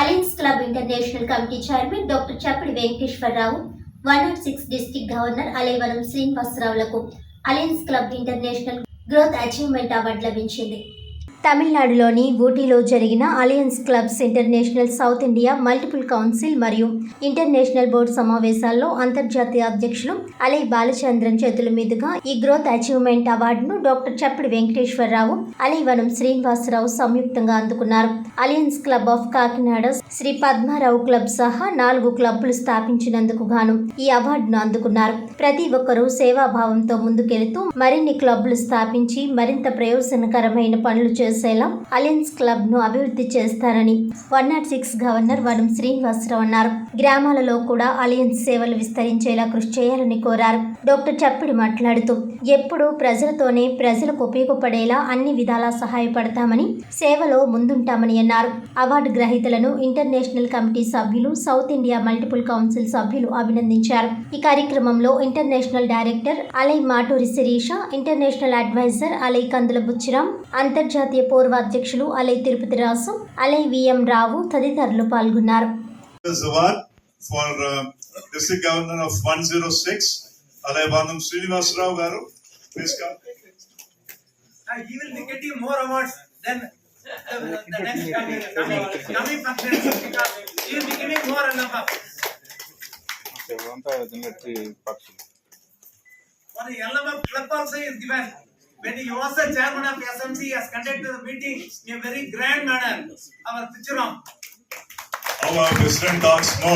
Alliance club international committee chairman doctor Chappadi Venkateswararao one nought six district governor Alaivaram శ్రీనివాసరావులకు alliance club international growth achievement award లభించింది. తమిళనాడులోని ఊటీలో జరిగిన alliance clubs international south India multiple council మరియు international board సమావేశాల్లో అంతర్జాతీయ అధ్యక్షులు అలై బాలచంద్రన్ చేతుల మీదుగా ఈ గ్రోత్ అచీవ్మెంట్ అవార్డును డాక్టర్ చప్పుడు వెంకటేశ్వరరావు అలైవనం శ్రీనివాసరావు సంయుక్తంగా అందుకున్నారు. Alliance club of Kakinada Shri Padmarao club సహా నాలుగు క్లబ్లు స్థాపించినందుకు గాను ఈ అవార్డును అందుకున్నారు. ప్రతి ఒక్కరూ సేవాభావంతో ముందుకెళుతూ మరిన్ని క్లబ్లు స్థాపించి మరింత ప్రయోజనకరమైన పనులు చేసేలా అలయన్స్ క్లబ్ను అభివృద్ధి చేస్తారని వన్ నాట్ సిక్స్ గవర్నర్ వనం శ్రీనివాసరావు అన్నారు. గ్రామాలలో కూడా అలయన్స్ సేవలు విస్తరించేలా కృషి చేయాలని కోరారు. డాక్టర్ చప్పిడి మాట్లాడుతూ ఎప్పుడూ ప్రజలతోనే ప్రజలకు ఉపయోగపడేలా అన్ని విధాలా సహాయపడతామని సేవలో ముందుంటామని అన్నారు. అవార్డు గ్రహీతలను ఇంటర్నేషనల్ కమిటీ సభ్యులు సౌత్ ఇండియా మల్టిపుల్ కౌన్సిల్ సభ్యులు అభినందించారు. ఈ కార్యక్రమంలో ఇంటర్నేషనల్ డైరెక్టర్ అలై మాటూరి శిరీష ఇంటర్నేషనల్ అడ్వైజర్ అలై కందుల బుచ్చిరామ్ అంతర్జాతీయ పూర్వ అధ్యక్షులు అలై తిరుపతి రాసు అలై విఎం రావు తదితరులు పాల్గొన్నారు for uh, District Governor of 106, Alaybanam Srinivas Rao Garu. Please come. Uh, he will be getting more awards than the, the next coming, coming, coming functions because he will be getting more and above. అంతా తిన్నట్టు పక్షులు For the LMF When he was the chairman of SMC, he has conducted the meeting in a very grand manner. Our Tichuram. Our President talks more.